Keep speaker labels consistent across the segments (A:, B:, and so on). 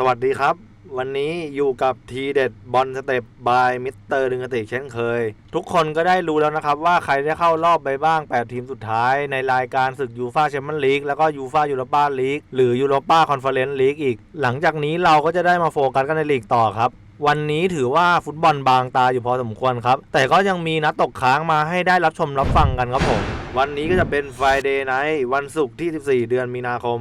A: สวัสดีครับ วันนี้อยู่กับทีเด็ดบอลสเต็ปบายมิสเตอร์ดึงกติเช่นเคย ทุกคนก็ได้รู้แล้วนะครับว่าใครได้เข้ารอบไปบ้าง 8 ทีมสุดท้ายในรายการศึกยูฟาแชมเปี้ยนลีกแล้วก็ยูฟายูโรปาลีกหรือยูโรปาคอนเฟอเรนซ์ลีกอีก หลังจากนี้เราก็จะได้มาโฟกัสกันในลีกต่อครับวันนี้ถือว่าฟุตบอลบางตาอยู่พอสมควรครับ แต่ก็ยังมีนัดตกค้างมาให้ได้รับชมรับฟังกันครับผม วันนี้ก็จะเป็น Friday Night วันศุกร์ที่ 14 เดือนมีนาคม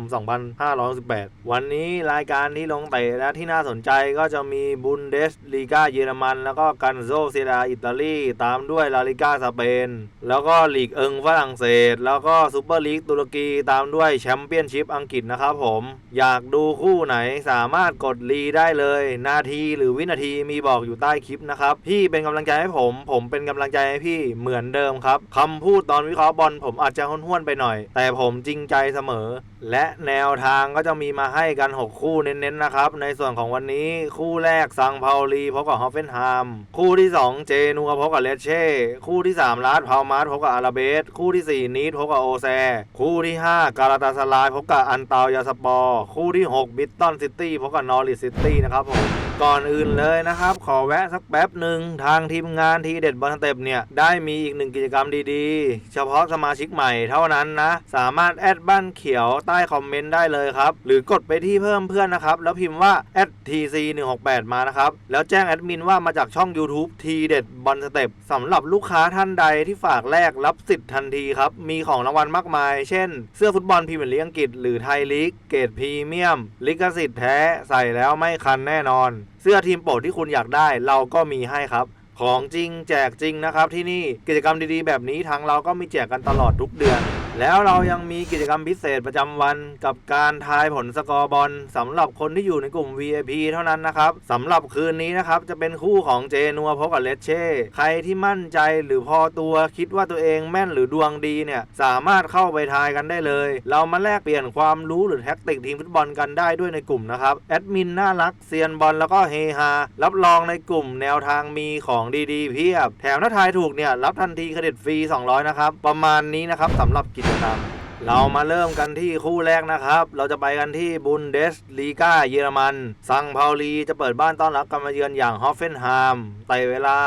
A: 2518 วันนี้รายการที่ลงเตะและที่น่าสนใจก็จะมีบุนเดสลีกาเยอรมัน แล้วก็กันโซเซียดาอิตาลี ตามด้วยลาลิกาสเปน แล้วก็ลีกเอิงฝรั่งเศส แล้วก็ซูเปอร์ลีกตุรกีตามด้วยแชมเปี้ยนชิพอังกฤษนะครับผม อยากดูคู่ไหนสามารถกดรีได้เลย นาทีหรือวินาทีมีบอกอยู่ใต้คลิปนะครับพี่เป็นกำลังใจให้ผม ผมเป็นกำลังใจให้พี่เหมือนเดิมครับคำพูดตอนวิเคราะห์บอลผมอาจจะห้วนๆไปหน่อย แต่ผมจริงใจเสมอ และแนวทางก็จะมีมาให้กัน 6 คู่เน้นๆนะครับ ในส่วนของวันนี้คู่แรกซังเปาลีพบกับฮอฟเฟนไฮม์คู่ที่ 2 เจนัวพบกับเลเช่ คู่ที่ 3 ลาดพาวมาร์พบกับอาราเบส คู่ที่ 4 นีดพบกับโอแซ คู่ที่ 5 การาตาสลายพบกับอันตาวยาสปอร์ คู่ที่ 6 บิตตันซิตี้พบกับนอริสซิตี้นะครับผม ก่อนอื่นเลยนะครับ ขอแวะสักแป๊บหนึ่งทางทีมงานทีเด็ดบอลสเต็ปเนี่ย ได้มีอีกหนึ่งกิจกรรมดีๆ เฉพาะสมาชิกใหม่เท่านั้นนะ สามารถแอดบ้านเขียวใต้คอมเมนต์ได้เลยครับ หรือกดไปที่เพิ่มเพื่อนนะครับ แล้วพิมพ์ว่า @tc168 มานะครับ แล้วแจ้งแอดมินว่ามาจากช่อง YouTube ทีเด็ดบอลสเต็ปสำหรับลูกค้าท่านใดที่ฝากแลกรับสิทธิ์ทันทีครับมีของรางวัลมากมาย เช่น เสื้อฟุตบอลพรีเมียร์ลีกอังกฤษหรือไทยลีกเกรดพรีเมียมลิขสิทธิ์แท้ใส่แล้วไม่คันแน่นอน สื้อทีมโปรดที่คุณอยากได้เราก็มีให้ครับ ของจริงแจกจริงนะครับที่นี่กิจกรรมดีๆ แบบนี้ทางเราก็มีแจกกันตลอดทุกเดือน แล้วเรายังมีกิจกรรมพิเศษประจำวันกับการทายผลสกอร์บอลสำหรับคนที่อยู่ในกลุ่ม VIP เท่านั้นนะครับสำหรับคืนนี้นะครับจะเป็นคู่ของเจนัวพบกับเลเช่ใครที่มั่นใจหรือพอตัวคิดว่าตัวเองแม่นหรือดวงดีเนี่ยสามารถเข้าไปทายกันได้เลย เรามาแลกเปลี่ยนความรู้หรือแท็กติกทีมฟุตบอลกันได้ด้วยในกลุ่มนะครับแอดมินน่ารักเซียนบอลแล้วก็เฮฮารับรองในกลุ่มแนวทางมีของดีๆเพียบ แถมถ้าทายถูกเนี่ยรับทันทีเครดิตฟรี 200 นะครับ ประมาณนี้นะครับสำหรับกิจกรรมเรามาเริ่มกันที่คู่แรกนะครับ เราจะไปกันที่บุนเดสลีกาเยอรมัน ซังเปาลีจะเปิดบ้านต้อนรับการมาเยือนอย่างฮอฟเฟนไฮม์ไต่เวลา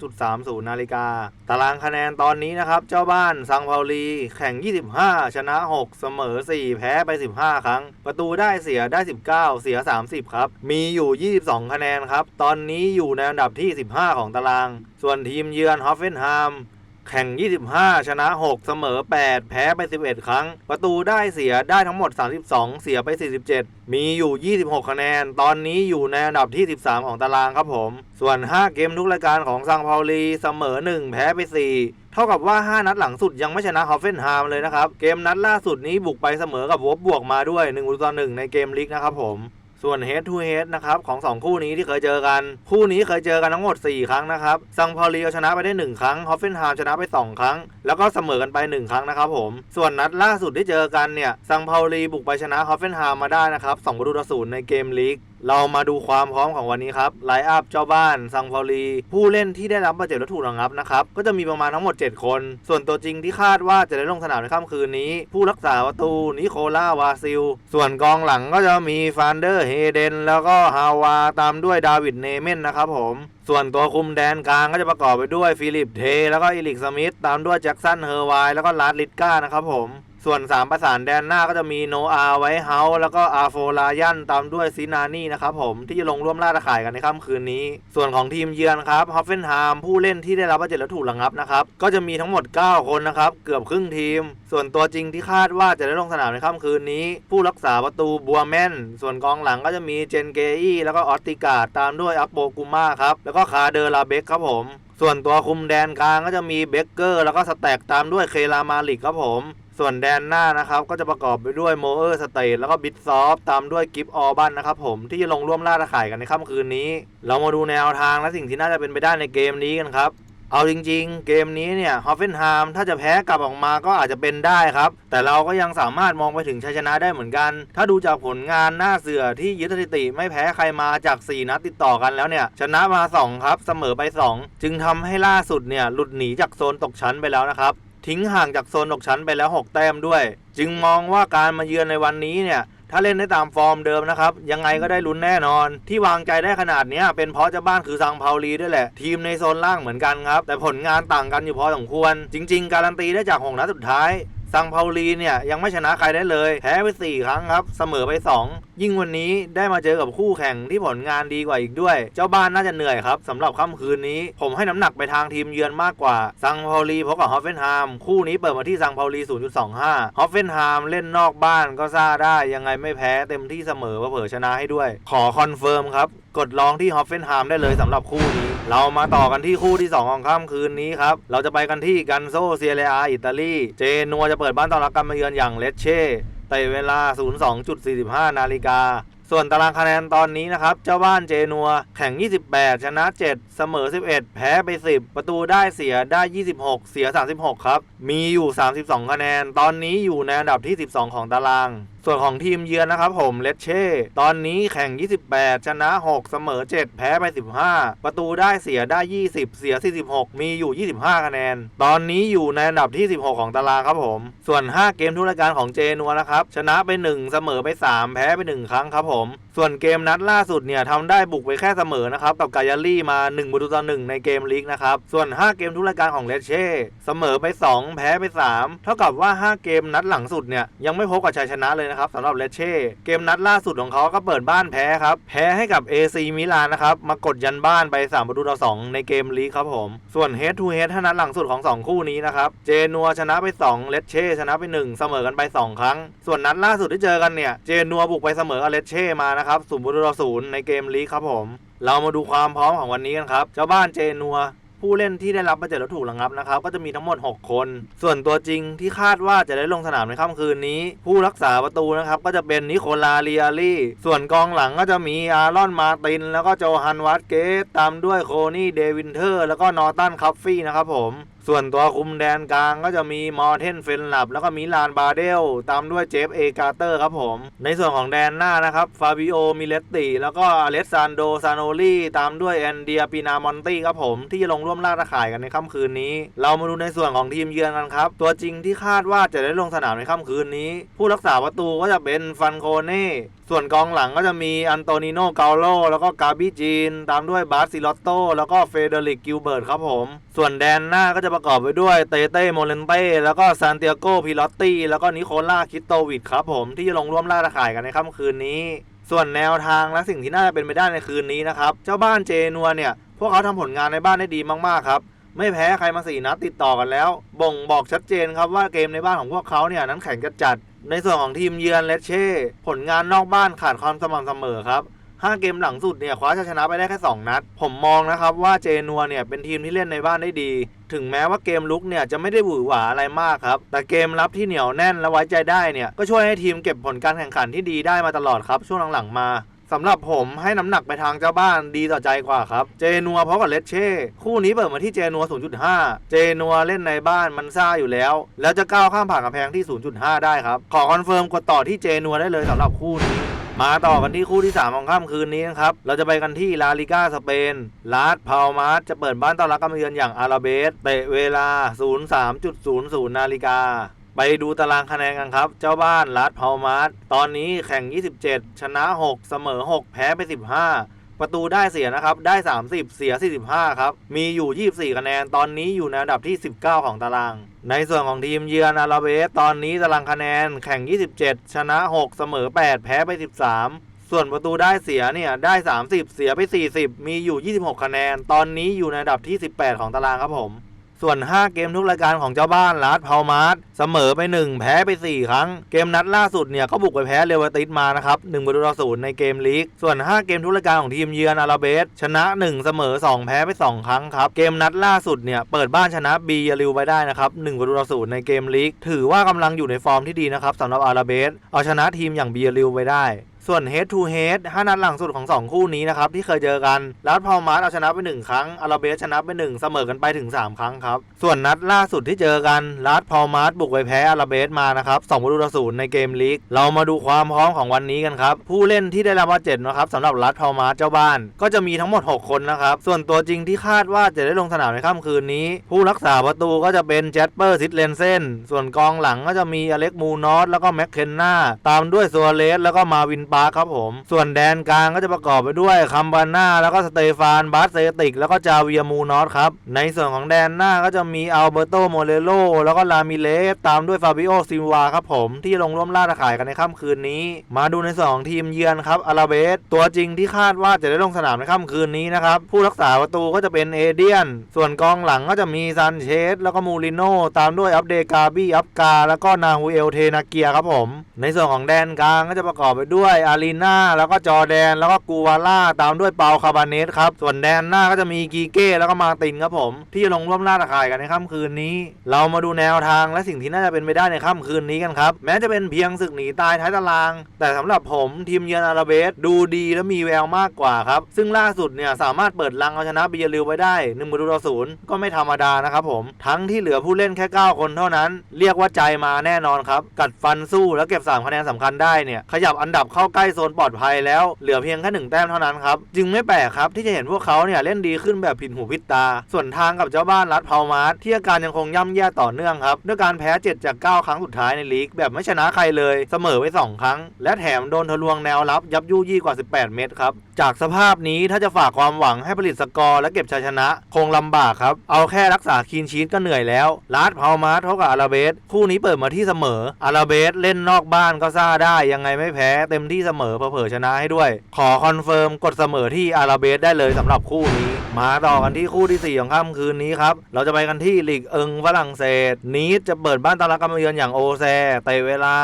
A: 02.30 นาฬิกา ตารางคะแนนตอนนี้นะครับ เจ้าบ้านซังเปาลีแข่ง 25 ชนะ 6 เสมอ 4 แพ้ไป 15 ครั้ง ประตูได้เสียได้ 19 เสีย 30 ครับ มีอยู่ 22 คะแนนครับ ตอนนี้อยู่ในอันดับที่ 15 ของตาราง ส่วนทีมเยือนฮอฟเฟนไฮม์ แข่ง 25 ชนะ 6 เสมอ 8 แพ้ไป 11 ครั้ง ประตูได้เสียได้ทั้งหมด 32 เสียไป 47 มีอยู่ 26 คะแนน ตอนนี้อยู่ในอันดับที่ 13 ของตารางครับผม ส่วน 5 เกมทุกรายการของซังเปาลีเสมอ 1 แพ้ไป 4 เท่ากับว่า 5 นัดหลังสุดยังไม่ชนะฮอฟเฟนไฮม์เลยนะครับ เกมนัดล่าสุดนี้บุกไปเสมอกับวบบวกมาด้วย1ประตูต่อ1ในเกมลีกนะครับผม ส่วน head to head นะครับของ 2 คู่นี้ที่เคยเจอกัน คู่นี้เคยเจอกันทั้งหมด 4 ครั้งนะครับซังพอลีเอาชนะไปได้ 1 ครั้งฮอฟเฟนไฮม์ชนะไป 2 ครั้ง แล้วก็เสมอกันไป 1 ครั้งนะครับผมส่วนนัดล่าสุดที่เจอกันเนี่ยซังพอลีบุกไปชนะฮอฟเฟนไฮม์มาได้นะครับ2ประตูต่อศูนย์ในเกมลีก เรามาดูความพร้อมของวันนี้ครับไลอัพเจ้าบ้านซังพอลีผู้เล่นที่ได้รับบาดเจ็บและถูกระงับนะครับ ก็จะมีประมาณทั้งหมด 7 คน ส่วนตัวจริงที่คาดว่าจะได้ลงสนามในค่ำคืนนี้ ผู้รักษาประตูนิโคล่าวาซิล ส่วนกองหลังก็จะมีฟานเดอร์เฮเดน แล้วก็ฮาวาตามด้วยดาวิดเนเมนนะครับผม ส่วนตัวคุมแดนกลางก็จะประกอบไปด้วยฟิลิปเท แล้วก็อีลิกสมิธตามด้วยแจ็คสันเฮอร์ไวแล้วก็ลาร์ดลิตก้านะครับผม ส่วน 3 ประสานแดนหน้าก็จะมีโนอาไวเฮาแล้วก็อาโฟลายันตามด้วยซินานี่นะครับผมที่จะลงร่วมล่าตะข่ายกันในค่ำคืนนี้ ส่วนของทีมเยือนครับฮอฟเฟนไฮม์ผู้เล่นที่ได้รับบาดเจ็บและถูกระงับนะครับ ก็จะมีทั้งหมด 9 คนนะครับ เกือบครึ่งทีม ส่วนตัวจริงที่คาดว่าจะได้ลงสนามในค่ำคืนนี้ ผู้รักษาประตูบัวแมนส่วนกองหลังก็จะมีเจนเกอี้แล้วก็ออตติกาดตามด้วยอักโบกุมาครับแล้วก็คาเดอร์ลาเบกครับผมส่วนตัวคุมแดนกลางก็จะมีเบเกอร์ แล้วก็สแต็กตามด้วยเคลามาลิกครับผม ส่วนแดนหน้านะครับก็จะประกอบไปด้วยโมเออร์สเตทแล้วก็บิทซอฟตามด้วยกิฟออบันนะครับผมที่จะลงร่วมล่าตะข่ายกันในค่ำคืนนี้ เรามาดูแนวทางและสิ่งที่น่าจะเป็นไปได้ในเกมนี้กันครับเอาจริงๆ เกมนี้เนี่ยฮอฟเฟนไฮม์ถ้าจะแพ้กลับออกมาก็อาจจะเป็นได้ครับ แต่เราก็ยังสามารถมองไปถึงชัยชนะได้เหมือนกัน ถ้าดูจากผลงานหน้าเสือที่ยึดสถิติไม่แพ้ใครมาจาก 4 นัดติดต่อกันแล้วเนี่ย ชนะมา 2 ครับ เสมอไป 2 จึงทำให้ล่าสุดเนี่ยหลุดหนีจากโซนตกชั้นไปแล้วนะครับ ทิ้งห่างจากโซนตกชั้นไปแล้ว 6 แต้มด้วย จึงมองว่าการมาเยือนในวันนี้เนี่ยถ้าเล่นได้ตามฟอร์มเดิมนะครับ ยังไงก็ได้ลุ้นแน่นอน ที่วางใจได้ขนาดนี้เป็นเพราะเจ้าบ้านคือซังเปาลีด้วยแหละ ทีมในโซนล่างเหมือนกันครับ แต่ผลงานต่างกันอยู่พอสมควร จริง ๆ การันตีได้จากหกนัดสุดท้ายซังเปาลีเนี่ยยังไม่ชนะใครได้เลย แพ้ไป 4 ครั้งครับ เสมอไป 2 ยิ่งวันนี้ได้มาเจอกับคู่แข่งที่ผลงานดีกว่าอีกด้วย เจ้าบ้านน่าจะเหนื่อยครับสำหรับค่ำคืนนี้ ผมให้น้ำหนักไปทางทีมเยือนมากกว่าซังเปาลีพบกับฮอฟเฟนไฮม์คู่นี้เปิดมาที่ซังเปาลี 0.25 ฮอฟเฟนไฮม์เล่นนอกบ้านก็ซ่าได้ยังไงไม่แพ้เต็มที่เสมอเผลอชนะให้ด้วย ขอคอนเฟิร์มครับกดลองที่ฮอฟเฟนไฮม์ได้เลยสำหรับคู่นี้ เรามาต่อกันที่คู่ที่ 2 ของค่ำคืนนี้ครับ เราจะไปกันที่กันโซเซียเรอาอิตาลี เจนัวจะเปิดบ้านต้อนรับการมาเยือนอย่างเลเช่ ตะเวลา 02.45 นาฬิกา ส่วนตารางคะแนนตอนนี้นะครับ เจ้าบ้านเจนัว แข่ง 28 ชนะ 7 เสมอ 11 แพ้ไป 10 ประตูได้เสียได้ 26 เสีย 36 ครับ มีอยู่ 32 คะแนน ตอนนี้อยู่ในอันดับที่ 12 ของตารางส่วนของทีมเยือนนะครับผมเลเช่ ตอนนี้แข่ง 28 ชนะ 6 เสมอ 7 แพ้ไป 15 ประตูได้เสียได้ 20 เสีย 46 มีอยู่ 25 คะแนน ตอนนี้อยู่ในอันดับที่ 16 ของตารางครับผม ส่วน 5 เกมทุกรายการของเจนัวนะครับ ชนะไป 1 เสมอไป 3 แพ้ไป 1 ครั้งครับผม ส่วนเกมนัดล่าสุดเนี่ยทำได้บุกไปแค่เสมอนะครับกับกายาลี่มา1ประตูต่อ1ในเกมลีกนะครับ ส่วน 5 เกมทุกรายการของเลเช่เสมอไป 2 แพ้ไป 3 เท่ากับว่า 5 เกมนัดหลังสุดเนี่ยยังไม่พบกับชัยชนะเลยนะครับสำหรับเลเช่เกมนัดล่าสุดของเขาก็เปิดบ้านแพ้ครับ แพ้ให้กับ AC มิลานนะครับ มากดยันบ้านไป3ประตูต่อ2ในเกมลีกครับผม ส่วน Head to Head ถ้านัดหลังสุดของ 2 คู่นี้นะครับ เจนัวชนะไป 2 เลเช่ชนะไป 1 เสมอกันไป 2 ครั้ง ส่วนนัดล่าสุดที่เจอกันเนี่ย เจนัวบุกไปเสมอกับเลเช่มานะครับ0ประตูต่อ0ในเกมลีกครับผม เรามาดูความพร้อมของวันนี้กันครับ เจ้าบ้านเจนัว ผู้เล่นที่ได้รับบาดเจ็บและถูกระงับนะครับ ก็จะมีทั้งหมด 6 คน ส่วนตัวจริงที่คาดว่าจะได้ลงสนามในค่ำคืนนี้ ผู้รักษาประตูนะครับก็จะเป็นนิโคลาเรียลี่ ส่วนกองหลังก็จะมีอารอนมาติน แล้วก็โจฮันวัตเกตตามด้วยโคนี่เดวินเทอร์ แล้วก็นอร์ตันคัฟฟี่นะครับผม ส่วนตัวคุมแดนกลางก็จะมีมอร์เทนเฟนลับ แล้วก็มิลานบาเดล ตามด้วยเจฟเอกาเตอร์ครับผม ในส่วนของแดนหน้านะครับ ฟาบิโอ มิเลตติ แล้วก็อเลสซานโด ซานโนลีตามด้วยแอนเดียปินามอนตี้ครับผม ที่จะลงร่วมล่าตะข่ายกันในค่ำคืนนี้ เรามาดูในส่วนของทีมเยือนกันครับ ตัวจริงที่คาดว่าจะได้ลงสนามในค่ำคืนนี้ ผู้รักษาประตูก็จะเป็นฟันโคเน่ส่วนกองหลังก็จะมีอันโตนิโนเกาโลแล้วก็กาบิจีน ตามด้วยบาร์ซิลอตโตแล้วก็เฟเดริกกิลเบิร์ตครับผม ส่วนแดนหน้าก็จะประกอบไปด้วยเตเต้โมเลนเต้แล้วก็ซานเตียโกพิลอตตี้แล้วก็นิโคล่าคิตโตวิดครับผมที่จะลงร่วมล่าตะข่ายกันในค่ำคืนนี้ ส่วนแนวทางและสิ่งที่น่าจะเป็นไปได้ในคืนนี้นะครับ เจ้าบ้านเจนัวเนี่ย พวกเขาทำผลงานในบ้านได้ดีมากๆครับไม่แพ้ใครมาสี่นัดติดต่อกันแล้ว บ่งบอกชัดเจนครับว่าเกมในบ้านของพวกเขาเนี่ยนั้นแข็งจัดจัด ในส่วนของทีมเยือนเลเช่ ผลงานนอกบ้านขาดความสม่ำเสมอครับ5เกมหลังสุดเนี่ยคว้าชัยชนะไปได้แค่ 2 นัด ผมมองนะครับว่าเจนัวเนี่ยเป็นทีมที่เล่นในบ้านได้ดี ถึงแม้ว่าเกมลุกเนี่ยจะไม่ได้หวือหวาอะไรมากครับ แต่เกมรับที่เหนียวแน่นและไว้ใจได้เนี่ยก็ช่วยให้ทีมเก็บผลการแข่งขันที่ดีได้มาตลอดครับช่วงหลังๆมาสำหรับผมให้น้ำหนักไปทางเจ้าบ้านดีต่อใจกว่าครับ เจนัวเพราะกับเลเช่ คู่นี้เปิดมาที่เจนัว 0.5 เจนัวเล่นในบ้านมันซ่าอยู่แล้ว แล้วจะก้าวข้ามผ่านกำแพงที่ 0.5 ได้ครับ ขอคอนเฟิร์มกดต่อที่เจนัวได้เลยสำหรับคู่นี้ มาต่อกันที่คู่ที่ 3 ของค่ำคืนนี้นะครับ เราจะไปกันที่ลาลิก้าสเปน ลาสพาวมาสจะเปิดบ้านต้อนรับการมเยือนอย่างอาราเบส เตะเวลา 03.00 นาฬิกา ไปดูตารางคะแนนกันครับ เจ้าบ้านลาสพาวมาสตอนนี้แข่ง 27 ชนะ 6 เสมอ 6 แพ้ไป 15 ประตูได้เสียนะครับ ได้ 30 เสีย 45 ครับ มีอยู่ 24 คะแนน ตอนนี้อยู่ในอันดับที่ 19 ของตาราง ในส่วนของทีมเยือนอาราเบสตอนนี้ตารางคะแนนแข่ง 27 ชนะ 6 เสมอ 8 แพ้ไป 13ส่วนประตูได้เสียเนี่ยได้ 30 เสียไป 40 มีอยู่ 26 คะแนน ตอนนี้อยู่ในอันดับที่ 18 ของตารางครับผม ส่วน 5 เกมทุกรายการของเจ้าบ้านลาสพาวมาร์สเสมอไป 1 แพ้ไป 4 ครั้ง เกมนัดล่าสุดเนี่ยก็บุกไปแพ้เรเวอร์ติสมานะครับ1ประตูต่อ0ในเกมลีก ส่วน 5 เกมทุกรายการของทีมเยือนอาราเบสชนะ 1 เสมอ 2 แพ้ไป 2 ครั้งครับ เกมนัดล่าสุดเนี่ยเปิดบ้านชนะบียาริวไปได้นะครับ1ประตูต่อ0ในเกมลีก ถือว่ากำลังอยู่ในฟอร์มที่ดีนะครับสำหรับอาราเบสเอาชนะทีมอย่างบียาริวไปได้ ส่วน head to head 5นัดหลังสุดของ 2 คู่นี้นะครับ ที่เคยเจอกันลัดพอลมาร์เอาชนะไป 1 ครั้งอาราเบสชนะไป 1 เสมอกันไปถึง 3 ครั้งครับ ส่วนนัดล่าสุดที่เจอกันลัดพอลมาร์บุกไปแพ้อาราเบสมานะครับ2ประตูต่อศูนย์ในเกมลีก เรามาดูความพร้อมของวันนี้กันครับ ผู้เล่นที่ได้รับบาดเจ็บนะครับสำหรับลัดพอลมาร์เจ้าบ้าน ก็จะมีทั้งหมด 6 คนนะครับส่วนตัวจริงที่คาดว่าจะได้ลงสนามในค่ำคืนนี้ ผู้รักษาประตูก็จะเป็นแจสเปอร์ซิดเลนเซนส่วนกองหลังก็จะมีอเล็กมูนอสแล้วก็แม็กเคนนาตามด้วยซัวเรสแล้วก็มาวินปาร์ครับผม ส่วนแดนกลางก็จะประกอบไปด้วยคัมบาน่าแล้วก็สเตฟานบาสเซติก แล้วก็จาเวียมูนอสครับ ในส่วนของแดนหน้าก็จะมีอัลเบโตโมเลโลแล้วก็ลามิเลสตามด้วยฟาบิโอซิลวาครับผมที่ลงร่วมล่าตะข่ายกันในค่ำคืนนี้ มาดูในส่วนของทีมเยือนครับอาราเบสตัวจริงที่คาดว่าจะได้ลงสนามในค่ำคืนนี้นะครับผู้รักษาประตูก็จะเป็นเอเดียน ส่วนกองหลังก็จะมีซันเชสแล้วก็มูริโนตามด้วยอัปเดกาบี้อัปกา แล้วก็นาฮูเอลเทนาเกียครับผม ในส่วนของแดนกลางก็จะประกอบไปด้วยอารีนาแล้วก็จอแดน แล้วก็กูวาล่าตามด้วยเปาคาบาเนสครับ ส่วนแดนหน้าก็จะมีกีเก้แล้วก็มาตินครับผม ที่จะลงร่วมล่าตะข่ายกันในค่ำคืนนี้ เรามาดูแนวทางและสิ่งที่น่าจะเป็นไปได้ในค่ำคืนนี้กันครับแม้จะเป็นเพียงศึกหนีตายท้ายตาราง แต่สำหรับผมทีมเยือนอาราเบสดูดีและมีแววมากกว่าครับซึ่งล่าสุดเนี่ยสามารถเปิดลังเอาชนะบิยาริวไว้ได้1ประตูต่อศูนย์ก็ไม่ธรรมดานะครับผมทั้งที่เหลือผู้เล่นแค่ 9 คนเท่านั้น เรียกว่าใจมาแน่นอนครับกัดฟันสู้แล้วเก็บ3คะแนนสำคัญได้เนี่ยขยับอันดับเข้าใกล้โซนปลอดภัยแล้วเหลือเพียงแค่หนึ่งแต้มเท่านั้นครับ จึงไม่แปลกครับที่จะเห็นพวกเขาเนี่ยเล่นดีขึ้นแบบผิดหูผิดตา ส่วนทางกับเจ้าบ้านรัดเพามาร์ทที่อาการยังคงย่ำแย่ต่อเนื่องครับ ด้วยการแพ้ 7 จาก 9 ครั้งสุดท้ายในลีก แบบไม่ชนะใครเลย เสมอไป 2 ครั้ง และแถมโดนทะลวงแนวรับ ยับยุยี่กว่า 18 เมตรครับ จากสภาพนี้ถ้าจะฝากความหวังให้ผลิตสกอร์และเก็บชัยชนะ คงลำบากครับ เอาแค่รักษาคีนชีตก็เหนื่อยแล้วรัดเพามาร์ทเท่ากับอาราเบสคู่นี้เปิดมาที่เสมออาราเบสเล่นนอกบ้านก็ซ่าได้ยังไงไม่แพ้เต็มที่เสมอเผลอชนะให้ด้วย ขอคอนเฟิร์มกดเสมอที่อาราเบสได้เลยสำหรับคู่นี้ มาต่อกันที่คู่ที่ 4 ของค่ำคืนนี้ครับ เราจะไปกันที่ลีกเอิงฝรั่งเศส นีดจะเปิดบ้านต้อนรับการมเยือนอย่างโอแซเตะเวลา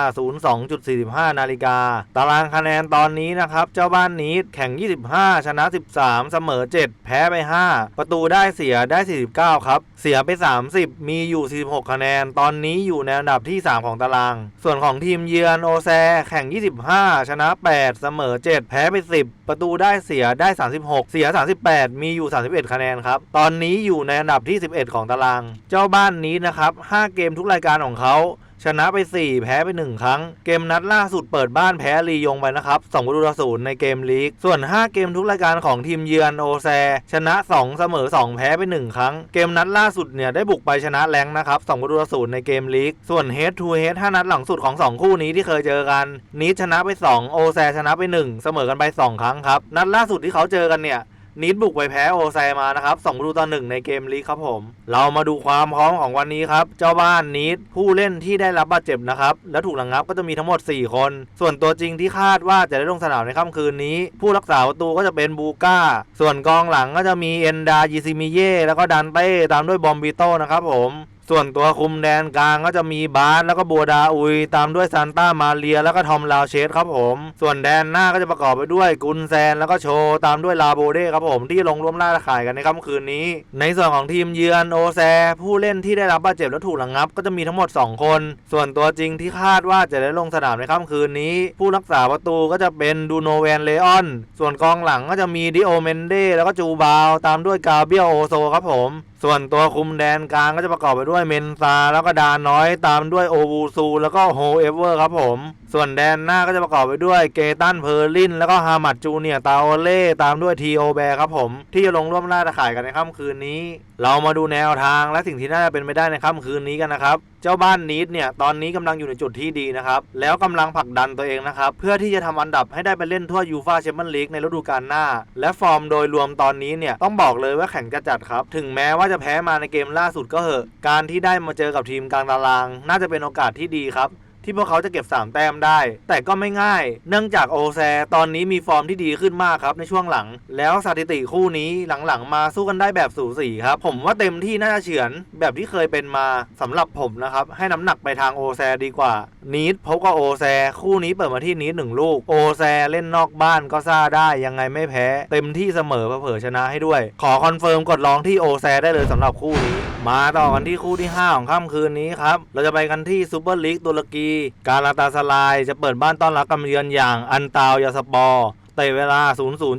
A: 02.45 นาฬิกา ตารางคะแนนตอนนี้นะครับ เจ้าบ้านนีดแข่ง 25 ชนะ 13 เสมอ 7 แพ้ไป 5 ประตูได้เสียได้ 49 ครับ เสียไป 30 มีอยู่ 46 คะแนน ตอนนี้อยู่ในอันดับที่ 3 ของตาราง ส่วนของทีมเยือนโอแซแข่ง 25 ชนะ8 เสมอ 7 แพ้ไป 10 ประตูได้เสียได้ 36 เสีย 38 มีอยู่ 31 คะแนนครับ ตอนนี้อยู่ในอันดับที่ 11 ของตาราง เจ้าบ้านนี้นะครับ 5 เกมทุกรายการของเขา ชนะไป 4 แพ้ไป 1 ครั้ง เกมนัดล่าสุดเปิดบ้านแพ้ลียงไปนะครับ2ประตูต่อศูนย์ในเกมลีก ส่วน 5 เกมทุกรายการของทีมเยือนโอแซ ชนะ 2 เสมอ 2 แพ้ไป 1 ครั้ง เกมนัดล่าสุดเนี่ยได้บุกไปชนะแรงนะครับ2ประตูต่อศูนย์ในเกมลีก ส่วน head to head 5นัดหลังสุดของ 2 คู่นี้ที่เคยเจอกันนีดชนะไป 2 โอแซชนะไป 1 เสมอกันไป 2 ครั้งครับนัดล่าสุดที่เขาเจอกันเนี่ย นิดบุกไปแพ้โอไซมานะครับ2ประตูต่อหนึ่งในเกมลีกครับผม เรามาดูความพร้อมของวันนี้ครับ เจ้าบ้านนิดผู้เล่นที่ได้รับบาดเจ็บนะครับ และถูกหลังงับก็จะมีทั้งหมด 4 คน ส่วนตัวจริงที่คาดว่าจะได้ลงสนามในค่ำคืนนี้ ผู้รักษาประตูก็จะเป็นบูก้า ส่วนกองหลังก็จะมีเอนดายิซิมิเย่แล้วก็ดันเต้ตามด้วยบอมบิโตนะครับผม ส่วนตัวคุมแดนกลางก็จะมีบาสแล้วก็บัวดาอุย ตามด้วยซานต้ามาเรียแล้วก็ทอมลาวเชสครับผม ส่วนแดนหน้าก็จะประกอบไปด้วยกุนแซนแล้วก็โชตามด้วยลาโบเด้ครับผมที่ลงร่วมล่าข่ายกันในค่ำคืนนี้ ในส่วนของทีมเยือนโอแซ ผู้เล่นที่ได้รับบาดเจ็บและถูกระงงับ ก็จะมีทั้งหมด 2 คน ส่วนตัวจริงที่คาดว่าจะได้ลงสนามในค่ำคืนนี้ ผู้รักษาประตูก็จะเป็นดูโนแวนเลออน ส่วนกองหลังก็จะมีดิโอเมนเดแล้วก็จูบาว ตามด้วยกาเบียโอโซครับผม ส่วนตัวคุมแดนกลางก็จะประกอบไปด้วย้วยเมนซาแล้วก็ดาน้อยตามด้วยโอวูซูแล้วก็โฮเอเวอร์ครับผม ส่วนแดนหน้าก็จะประกอบไปด้วยเกตันเพอร์ลิน แล้วก็ฮามัดจูเนียตาโอเล่ตามด้วยทีโอแบร์ครับผม ที่จะลงร่วมล่าตะข่ายกันในค่ำคืนนี้ เรามาดูแนวทางและสิ่งที่น่าจะเป็นไปได้ในค่ำคืนนี้กันนะครับเจ้าบ้านนีดเนี่ยตอนนี้กำลังอยู่ในจุดที่ดีนะครับแล้วกำลังผลักดันตัวเองนะครับเพื่อที่จะทำอันดับให้ได้ไปเล่นทั่วยูฟาแชมเปี้ยนลีกในฤดูกาลหน้า และฟอร์มโดยรวมตอนนี้เนี่ยต้องบอกเลยว่าแข่งจะจัดครับถึงแม้ว่าจะแพ้มาในเกมล่าสุดก็เหอะการที่ได้มาเจอกับทีมกลางตาราง น่าจะเป็นโอกาสที่ดีครับ ที่พวกเขาจะเก็บ 3 แต้มได้ แต่ก็ไม่ง่าย เนื่องจากโอแซ ตอนนี้มีฟอร์มที่ดีขึ้นมากครับในช่วงหลัง แล้วสถิติคู่นี้หลังๆ มาสู้กันได้แบบสูสีครับผมว่าเต็มที่น่าจะเฉือนแบบที่เคยเป็นมาสำหรับผมนะครับให้น้ำหนักไปทางโอแซดีกว่านีดพบกับโอแซ คู่นี้เปิดมาที่นีดหนึ่งลูกโอแซเล่นนอกบ้านก็ซ่าได้ยังไงไม่แพ้ เต็มที่เสมอเผอชนะให้ด้วย ขอคอนเฟิร์มกดลองที่โอแซได้เลยสำหรับคู่นี้ มาต่อกันที่คู่ที่ 5 ของค่ำคืนนี้ครับเราจะไปกันที่ซูเปอร์ลีกตุรกีการาตาสลายจะเปิดบ้านต้อนรับกำเยือนอย่างอันตาวยาสปอร์เตะเวลา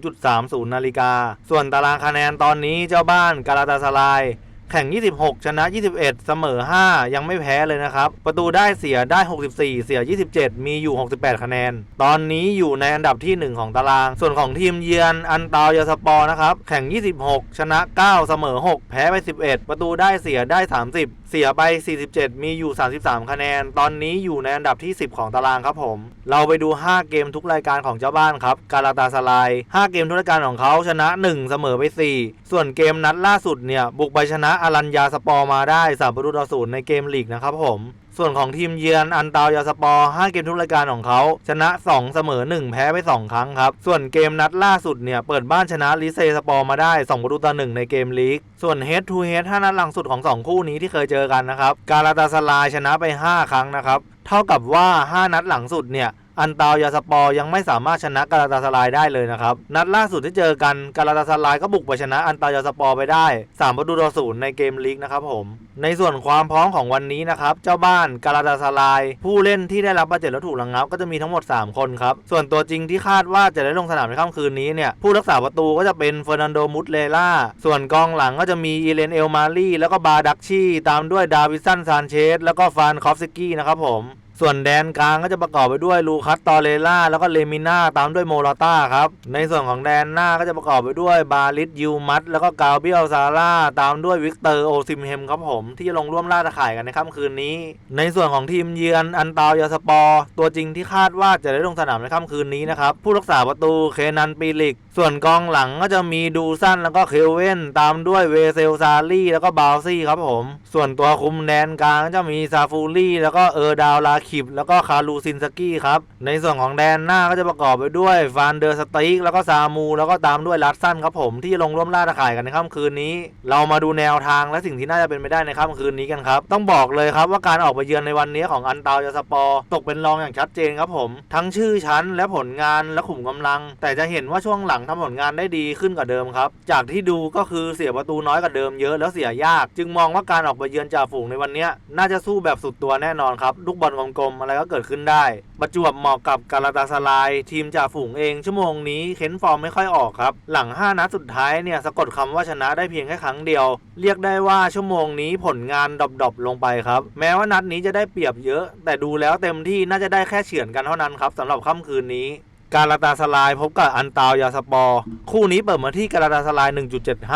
A: 00.30 นาฬิกา ส่วนตารางคะแนนตอนนี้เจ้าบ้านการาตาสลาย แข่ง 26 ชนะ 21 เสมอ 5 ยังไม่แพ้เลยนะครับ ประตูได้เสียได้ 64 เสีย 27 มีอยู่ 68 คะแนน ตอนนี้อยู่ในอันดับที่ 1 ของตาราง ส่วนของทีมเยือนอันตาวยาสปอร์นะครับ แข่ง 26 ชนะ 9 เสมอ 6 แพ้ไป 11 ประตูได้เสียได้ 30เสียไป 47 มีอยู่ 33 คะแนน ตอนนี้อยู่ในอันดับที่ 10 ของตารางครับผม เราไปดู 5 เกมทุกรายการของเจ้าบ้านครับ การาตาสลาย 5 เกมทุกรายการของเขาชนะ 1 เสมอไป 4 ส่วนเกมนัดล่าสุดเนี่ย บุกไปชนะอารัญญาสปอร์มาได้3ประตูต่อศูนย์ในเกมลีกนะครับผม ส่วนของทีมเยือนอันตาวยาสปอร์5เกมทุกรายการของเขา ชนะ 2 เสมอ 1 แพ้ไป 2 ครั้งครับ ส่วนเกมนัดล่าสุดเนี่ยเปิดบ้านชนะลิเซสปอร์มาได้ 2 ประตูต่อ 1 ในเกมลีก ส่วน Head to Head 5นัดหลังสุดของ 2 คู่นี้ที่เคยเจอกันนะครับ กาลาตาสลายชนะไป 5 ครั้งนะครับ เท่ากับว่า 5 นัดหลังสุดเนี่ย อันตาวยาสปอร์ยังไม่สามารถชนะการาตาสลายได้เลยนะครับ นัดล่าสุดที่เจอกันการาตาสลายก็บุกไปชนะอันตาวยาสปอร์ไปได้3ประตูต่อศูนย์ในเกมลีกนะครับผม ในส่วนความพร้อมของวันนี้นะครับ เจ้าบ้านการาตาสลาย ผู้เล่นที่ได้รับบาดเจ็บและถูกระงงับก็จะมีทั้งหมด 3 คนครับ ส่วนตัวจริงที่คาดว่าจะได้ลงสนามในค่ำคืนนี้เนี่ยผู้รักษาประตูก็จะเป็นเฟอร์นันโดมุตเลล่าส่วนกองหลังก็จะมีอีเลนเอลมารีแล้วก็บาดักชีตามด้วยดาวิสันซานเชสแล้วก็ฟานคอฟสกี้นะครับผม ส่วนแดนกลางก็จะประกอบไปด้วยลูคัสตอเรล่าแล้วก็เลมิน่าตามด้วยโมราต้าครับในส่วนของแดนหน้าก็จะประกอบไปด้วยบาลิสยูมัตแล้วก็กาเบียลซาร่าตามด้วยวิกเตอร์โอซิมเฮมครับผม ที่จะลงร่วมล่าตะข่ายกันในค่ำคืนนี้ ในส่วนของทีมเยือนอันตาวยาสปอร์ตัวจริงที่คาดว่าจะได้ลงสนามในค่ำคืนนี้นะครับผู้รักษาประตูเคนันปีลิก ส่วนกองหลังก็จะมีดูซันแล้วก็เคลเว่นตามด้วยเวเซลซารี่แล้วก็บาวซี่ครับผม ส่วนตัวคุมแดนกลางก็จะมีซาฟูรี่แล้วก็เออร์ดาวลาคิบแล้วก็คารูซินสกี้ครับในส่วนของแดนหน้าก็จะประกอบไปด้วยฟานเดอร์สติกแล้วก็ซามู แล้วก็ตามด้วยลัดซันครับผมที่จะลงร่วมล่าตะข่ายกันในค่ำคืนนี้ เรามาดูแนวทางและสิ่งที่น่าจะเป็นไปได้ในค่ำคืนนี้กันครับต้องบอกเลยครับว่าการออกไปเยือนในวันนี้ของอันตาวยาสปอร์ตกเป็นรองอย่างชัดเจนครับผม ทั้งชื่อชั้นและผลงานและขุมกำลัง แต่จะเห็นว่าช่วงหลังทำผลงานได้ดีขึ้นกว่าเดิมครับ จากที่ดูก็คือเสียประตูน้อยกว่าเดิมเยอะแล้วเสียยาก จึงมองว่าการออกไปเยือนจ่าฝูงในวันนี้น่าจะสู้แบบสุดตัวแน่นอนครับลูกบอลกลมๆอะไรก็เกิดขึ้นได้ ประจวบเหมาะกับการาตาสลาย ทีมจ่าฝูงเองชั่วโมงนี้เค้นฟอร์มไม่ค่อยออกครับ หลัง 5 นัดสุดท้ายเนี่ยสะกดคำว่าชนะได้เพียงแค่ครั้งเดียว เรียกได้ว่าชั่วโมงนี้ผลงานดรอปๆลงไปครับ แม้ว่านัดนี้จะได้เปรียบเยอะ แต่ดูแล้วเต็มที่น่าจะได้แค่เฉือนกันเท่านั้นครับสำหรับค่ำคืนนี้ การาตาสลายพบกับอันตาวยาสปอร์คู่นี้เปิดมาที่การาตาสลาย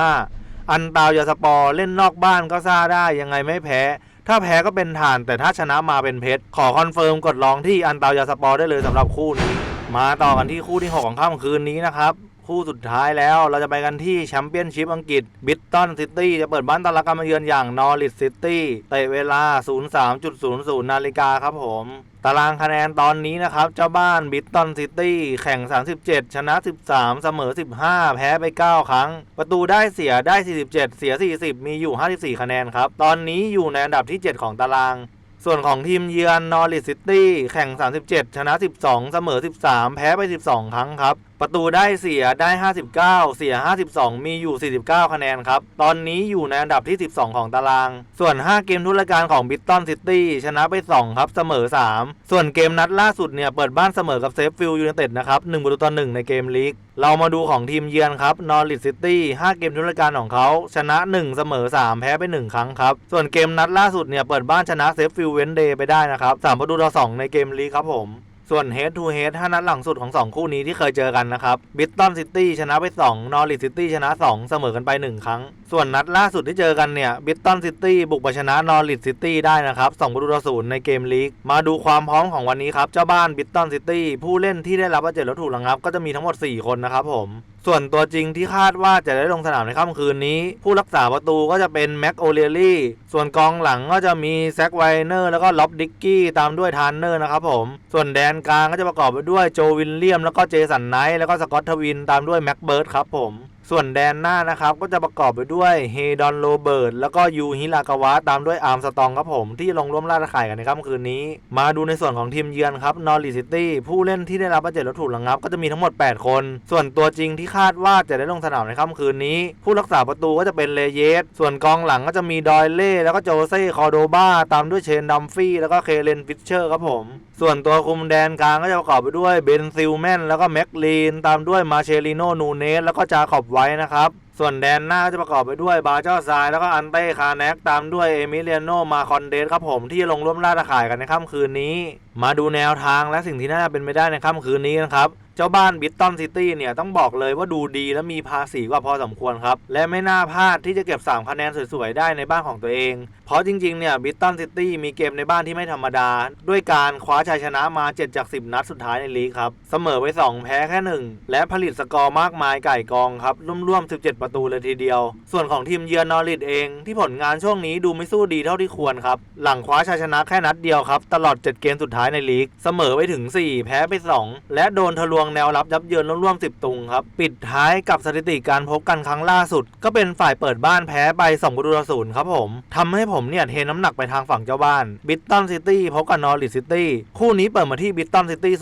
A: 1.75 อันตาวยาสปอร์เล่นนอกบ้านก็ซ่าได้ยังไงไม่แพ้ ถ้าแพ้ก็เป็นฐานแต่ถ้าชนะมาเป็นเพชร ขอคอนเฟิร์มกดลองที่อันตาวยาสปอร์ได้เลยสำหรับคู่นี้ มาต่อกันที่คู่ที่ 6 ของค่ำคืนนี้นะครับ คู่สุดท้ายแล้วเราจะไปกันที่แชมเปี้ยนชิพอังกฤษบิตตันซิตี้จะเปิดบ้านต้อนรับการมาเยือนอย่างนอริ h ซิตี้เตะเวลา 03.00 นาฬิกาครับผมตารางคะแนนตอนนี้นะครับ เจ้าบ้านบิตตันซิตี้แข่ง 37 ชนะ 13 เสมอ 15 แพ้ไป 9 ครั้ง ประตูได้เสียได้ 47 เสีย 40 มีอยู่ 54 คะแนนครับ ตอนนี้อยู่ในอันดับที่ 7 ของตาราง ส่วนของทีมเยือนนอริ h ซิตี้แข่ง 37 ชนะ 12 เสมอ 13 แพ้ไป 12 ครั้งครับ ประตูได้เสียได้ 59 เสีย 52 มีอยู่ 49 คะแนนครับ ตอนนี้อยู่ในอันดับที่ 12 ของตาราง ส่วน 5 เกมทุกรการของบิตตันซิตี้ชนะไป 2 ครับ เสมอ 3 ส่วนเกมนัดล่าสุดเนี่ย เปิดบ้านเสมอกับเซฟฟิลด์ยูไนเต็ดนะครับ1ประตูต่อ1ในเกมลีก เรามาดูของทีมเยือนครับนอริ h ซิตี้ 5 เกมทุกรการของเขาชนะ 1 เสมอ 3 แพ้ไป 1 ครั้งครับ ส่วนเกมนัดล่าสุดเนี่ย เปิดบ้านชนะเซฟฟิลด์เวนเดย์ไปได้นะครับ3ประตูต่อ2ในเกมลีกครับผม ส่วน Head to Head 5นัดหลังสุดของ 2 คู่นี้ที่เคยเจอกันนะครับบิตตันซิตี้ชนะไป 2 นอริสซิตี้ชนะ 2 เสมอกันไป 1 ครั้ง ส่วนนัดล่าสุดที่เจอกันเนี่ยบิตตันซิตี้บุกไปชนะนอริสซิตี้ได้นะครับ2ประตูต่อศูนย์ในเกมลีก มาดูความพร้อมของวันนี้ครับ เจ้าบ้านบิตตันซิตี้ผู้เล่นที่ได้รับบาดเจ็บแล้วถูกระงับก็จะมีทั้งหมด 4 คนนะครับผมส่วนตัวจริงที่คาดว่าจะได้ลงสนามในค่ำคืนนี้ ผู้รักษาประตูก็จะเป็นแม็กโอเลียลี่ส่วนกองหลังก็จะมีแซคไวเนอร์แล้วก็ล็อบดิกกี้ตามด้วยทานเนอร์นะครับผม ส่วนแดนกลางก็จะประกอบไปด้วยโจวินเลียม แล้วก็เจสันไนท์แล้วก็สกอตทวินตามด้วยแม็กเบิร์ดครับผม ส่วนแดนหน้านะครับก็จะประกอบไปด้วยเฮดอนโรเบิร์ตแล้วก็ยูฮิรากาวะตามด้วยอาร์มสตองครับผมที่ลงร่วมล่าตะข่ายกันในค่ำคืนนี้ มาดูในส่วนของทีมเยือนครับนอริซิตี้ผู้เล่นที่ได้รับบาดเจ็บและถูกระงับก็จะมีทั้งหมด 8 คน ส่วนตัวจริงที่คาดว่าจะได้ลงสนามในค่ำคืนนี้ ผู้รักษาประตูก็จะเป็นเลเยส ส่วนกองหลังก็จะมีดอยเล่แล้วก็โจเซ่คอโดบาตามด้วยเชนดัมฟี่แล้วก็เคเลนฟิชเชอร์ครับผม ส่วนตัวคุมแดนกลางก็จะประกอบไปด้วยเบนซิลแมนแล้วก็แม็กลีน ตามด้วยมาเชลิโนนูเนสแล้วก็จาขอบไว้นะครับ ส่วนแดนหน้าจะประกอบไปด้วยบาเจ้าซาย แล้วก็อันเต้คาแนกตามด้วยเอมิเลียโนมาคอนเดสครับผมที่ลงร่วมล่าตะข่ายกันในค่ำคืนนี้ มาดูแนวทางและสิ่งที่น่าเป็นไปได้ในค่ำคืนนี้นะครับ จ้าบ้านบิตตันซิตี้เนี่ยต้องบอกเลยว่าดูดีและมีภาษีกว่าพอสมควรครับ และไม่น่าพลาดที่จะเก็บ 3 คะแนนสวยๆ ได้ในบ้านของตัวเอง เพราะจริงๆ เนี่ยบิตตันซิตี้มีเกมในบ้านที่ไม่ธรรมดา ด้วยการคว้าชัยชนะมา 7 จาก 10 นัดสุดท้ายในลีกครับ เสมอไป 2 แพ้แค่ 1 และผลิตสกอร์มากมายไก่กองครับร่วมๆ 17 ประตูเลยทีเดียว ส่วนของทีมเยือนนอริดเอง ที่ผลงานช่วงนี้ดูไม่สู้ดีเท่าที่ควรครับหลังคว้าชัยชนะแค่นัดเดียวครับตลอด 7 เกมสุดท้ายในลีก เสมอไปถึง 4 แพ้ไป 2 และโดนทะลวงแนวรับยับเยินร่วมๆ10ตุงครับ ปิดท้ายกับสถิติการพบกันครั้งล่าสุด ก็เป็นฝ่ายเปิดบ้านแพ้ไป2ประตูต่อศูนย์ครับผมทำให้ผมเนี่ยเทน้ำหนักไปทางฝั่งเจ้าบ้านบิตตันซิตี้พบกับนอริทซิตี้คู่นี้เปิดมาที่บิตตันซิตี้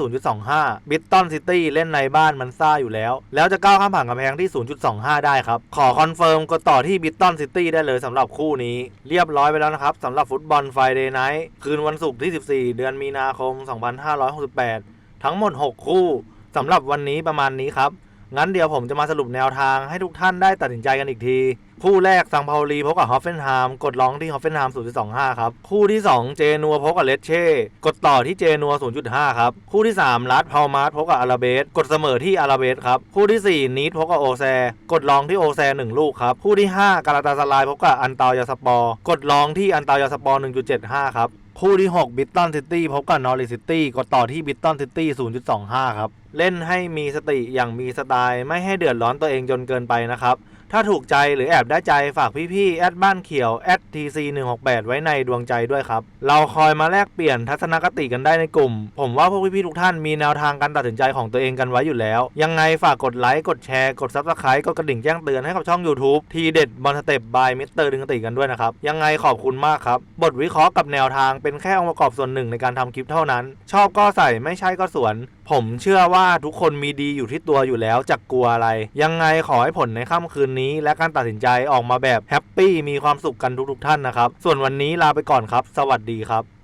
A: 0.25 บิตตันซิตี้เล่นในบ้านมันซ่าอยู่แล้ว แล้วจะก้าวข้ามผ่านกำแพงที่ 0.25 ได้ครับ ขอคอนเฟิร์มกดต่อที่บิตตันซิตี้ได้เลยสำหรับคู่นี้ เรียบร้อยไปแล้วนะครับสำหรับฟุตบอลไฟเดย์ไนท์คืนวันศุกร์ที่ 14 เดือนมีนาคม 2568 ทั้งหมด 6 คู่ สำหรับวันนี้ประมาณนี้ครับ งั้นเดี๋ยวผมจะมาสรุปแนวทางให้ทุกท่านได้ตัดสินใจกันอีกที คู่แรกซังเปาลีพบกับฮอฟเฟนไฮม์กดร้องที่ฮอฟเฟนไฮม์0.25 ครับ คู่ที่ 2 เจนัวพบกับเลสเช่กดต่อที่เจนัว 0.5 ครับ คู่ที่ 3 ลัดพาวมาร์พบกับอาราเบสกดเสมอที่อาราเบสครับ คู่ที่ 4 นีดพบกับโอแซกดร้องที่โอแซ1ลูกครับ คู่ที่ 5 กาลาตาสลายพบกับอันตายาสปอร์กดร้องที่อันตายาสปอร์1.75 ครับ คู่ที่ 6 บิตตันซิตี้พบกับนอริซิตี้กดต่อที่บิตตันซิตี้ 0.25 ครับ เล่นให้มีสติอย่างมีสไตล์ ไม่ให้เดือดร้อนตัวเองจนเกินไปนะครับ ถ้าถูกใจหรือแอบได้ใจฝากพี่ๆแอดบ้านเขียว @tc168 ไว้ในดวงใจด้วยครับ เราคอยมาแลกเปลี่ยนทัศนคติกันได้ในกลุ่ม ผมว่าพวกพี่ๆทุกท่านมีแนวทางการตัดสินใจของตัวเองกันไว้อยู่แล้ว ยังไงฝากกดไลค์กดแชร์กด Subscribe กดกระดิ่งแจ้งเตือนให้กับช่อง YouTube ทีเด็ดบอลสเต็ปบายมิสเตอร์ดึงติกันด้วยนะครับ ยังไงขอบคุณมากครับ บทวิเคราะห์กับแนวทางเป็นแค่องค์ประกอบส่วนหนึ่งในการทำคลิปเท่านั้น ชอบก็ใส่ไม่ใช่ก็สวน ผมเชื่อว่าทุกคนมีดีอยู่ที่ตัวอยู่แล้วจะกลัวอะไร ยังไงขอให้ผลในค่ำคืนนี้ และการตัดสินใจออกมาแบบแฮปปี้มีความสุขกันทุกๆท่านนะครับ ส่วนวันนี้ลาไปก่อนครับ สวัสดีครับ